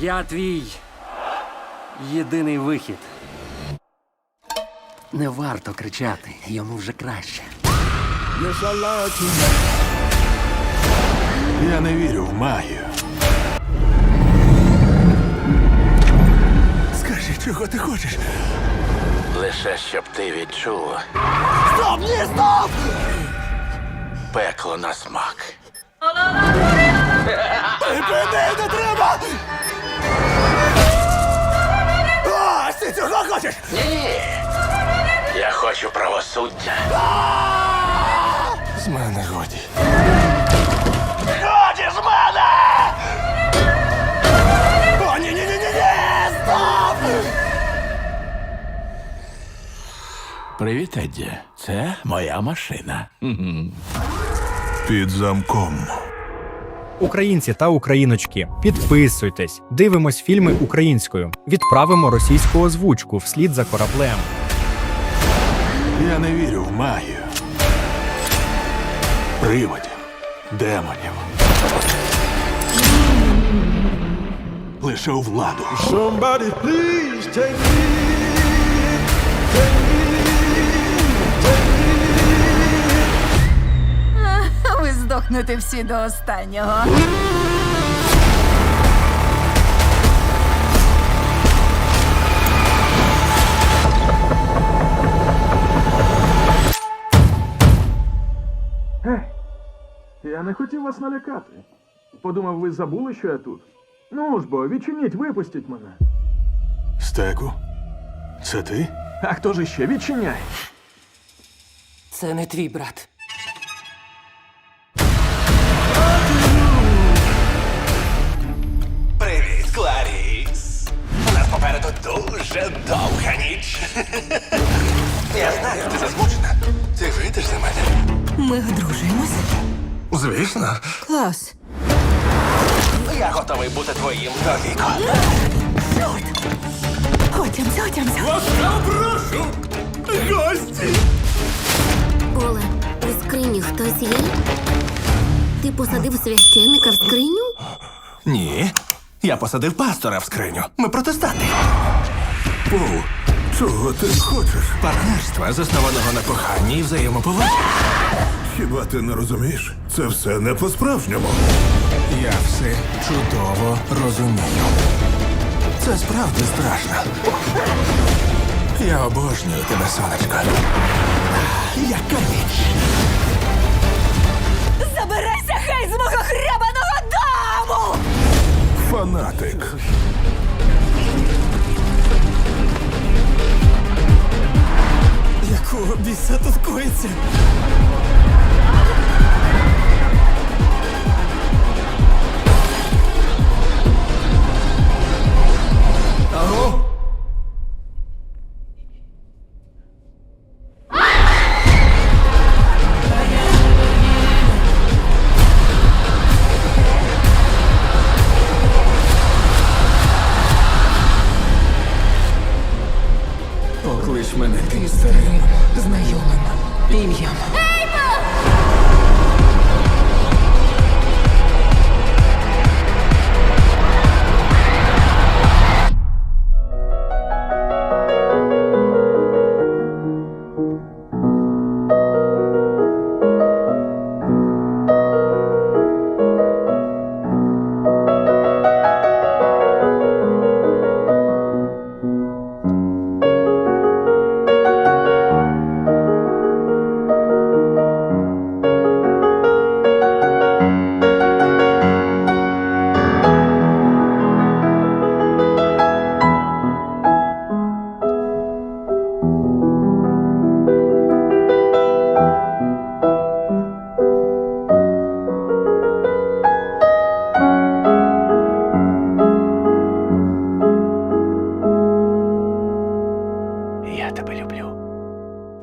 Я твій єдиний вихід. Не варто кричати, йому вже краще. Я не вірю в магію. Скажи, чого ти хочеш? Лише щоб ти відчув Стоп, ні, стоп! пекло на смак. Припини, не треба! Ти цього хочеш? Ні. Я хочу правосуддя. З мене годі. Годі з мене! О, ні, ні, ні, ні, ні! Стоп! Привіт, Едді. Це моя машина. Під замком. Українці та україночки, підписуйтесь, дивимось фільми українською, відправимо російську озвучку вслід за кораблем. Я не вірю в магію. Приводів, демонів. Лише у владу. Somebody please take me. Ви здохнете всі до останнього. Я не хотів вас налякати. Подумав, ви забули, що я тут. Ну ж бо, відчиніть, випустіть мене. Стеку. Це ти? А хто ж іще? Відчиняй. Це не твій брат. Попереду дуже довга ніч. Я знаю, ти засмучена. Ти вийдеш за мене? Ми одружуємося. Звісно. Клас. Я готовий бути твоїм довіко. Чорт! Отямся, отямся. Оле, у скрині хтось є? Ти посадив священника в скриню? Ні. Я посадив пастора в скриню. Ми протестанти. Пол, чого ти хочеш? Партнерства, заснованого на коханні і взаємоповазі. Хіба ти не розумієш? Це все не по-справжньому. Я все чудово розумію. Це справді страшно. Я обожнюю тебе, сонечко.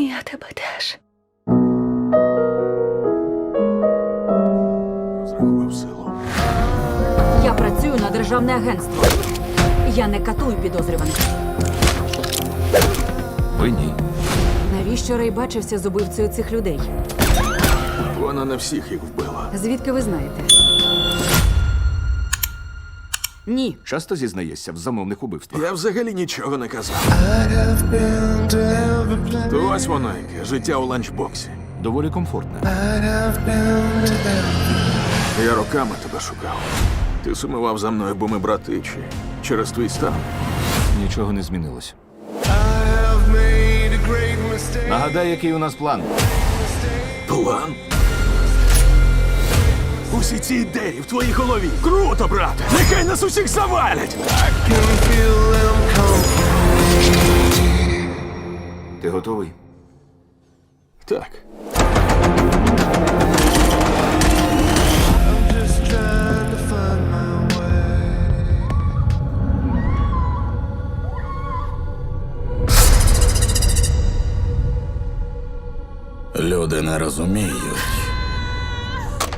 Я тебе теж. Розрахував силу. Я працюю на державне агентство. Я не катую підозрюваних. Ви ні. Навіщо Рей бачився з убивцею цих людей? Вона не всіх їх вбила. Звідки ви знаєте? Ні. Часто зізнаєшся в замовних убивствах. Я взагалі нічого не казав. То ось воно яке життя у ланчбоксі. Доволі комфортне. Я роками тебе шукав. Ти сумував за мною, бо ми братичі. Через твій стан. Нічого не змінилось. Нагадай, який у нас план. План? Усі ці ідеї в твоїй голові. Круто, брате! Нехай нас усіх завалять! Ти готовий? Так. Люди не розуміють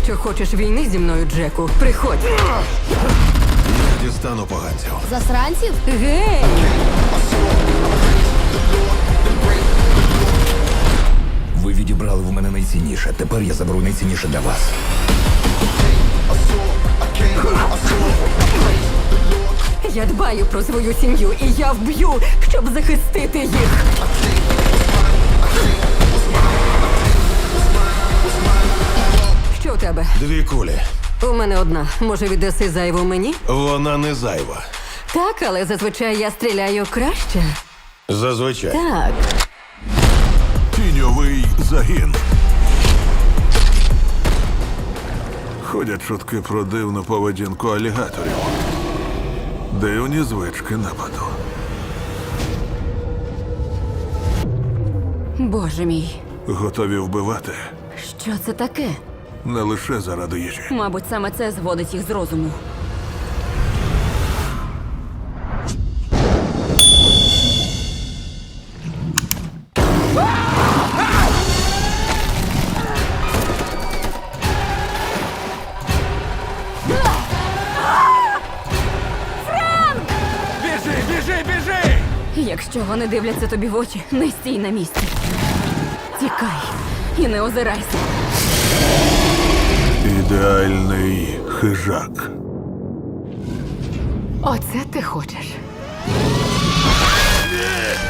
Якщо хочеш війни зі мною, Джеку, приходь. Дістану поганців. Засранців? Гей! Ви відібрали в мене найцінніше. Тепер я заберу найцінніше для вас. Я дбаю про свою сім'ю, і я вб'ю, щоб захистити їх. Тебе? Дві кулі. У мене одна. Може, віддаси зайву мені? Вона не зайва. Так, але зазвичай я стріляю краще. Зазвичай. Так. Тіньовий загін. Ходять чутки про дивну поведінку алігаторів. Дивні звички нападу. Боже мій, Готові вбивати що це таке? Не лише заради їжі. Мабуть, саме це зводить їх з розуму. Біжи, біжи, біжи! Якщо вони дивляться тобі в очі, не стій на місці. Тікай і не озирайся. Ідеальний хижак. Оце ти хочеш. Hit